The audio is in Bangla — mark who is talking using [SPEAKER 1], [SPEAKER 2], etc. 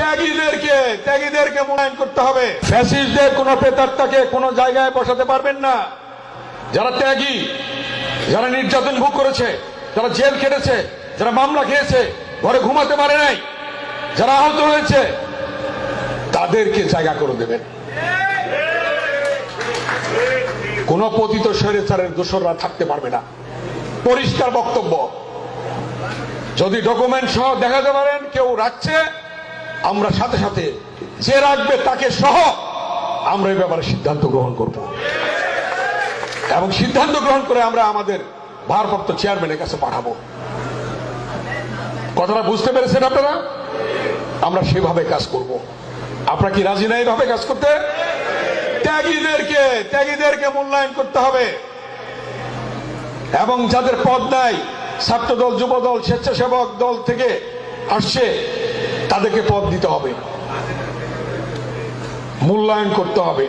[SPEAKER 1] ত্যাগীদেরকে ত্যাগীদেরকে মূল্যায়ন করতে হবে। ফ্যাসিস্টদের কোন প্রেতাত্মাকে কোন জায়গায় বসাতে পারবেন না। যারা ত্যাগী, যারা নির্যাতন ভোগ করেছে, যারা জেল কেটেছে যারা মামলা খেয়েছে, ঘরে ঘুমাতে পারে নাই, যারা আহত হয়েছে, তাদেরকে জায়গা করে দেবেন। কোন পতিত স্বৈরাচারের দোসররা থাকতে পারবে না। পরিষ্কার বক্তব্য। যদি ডকুমেন্ট সহ দেখাতে পারেন কেউ রাখছে আমরা সাথে সাথে যে রাখবে তাকে সহ আমরা এই ব্যাপারে সিদ্ধান্ত গ্রহণ করব। এবং সিদ্ধান্ত গ্রহণ করে আমরা আমাদের ভারপ্রাপ্ত চেয়ারম্যানের কাছে পাঠাবো। কথাটা বুঝতে পেরেছেন আপনারা? আমরা সেভাবে কাজ করব। আপনারা কি রাজি না এইভাবে কাজ করতে? ত্যাগীদেরকে ত্যাগীদেরকে মূল্যায়ন করতে হবে। এবং যাদের পদ নাই ছাত্র দল যুব দল স্বেচ্ছাসেবক দল থেকে আসছে তাদেরকে পথ দিতে হবে। মূল্যায়ন করতে হবে।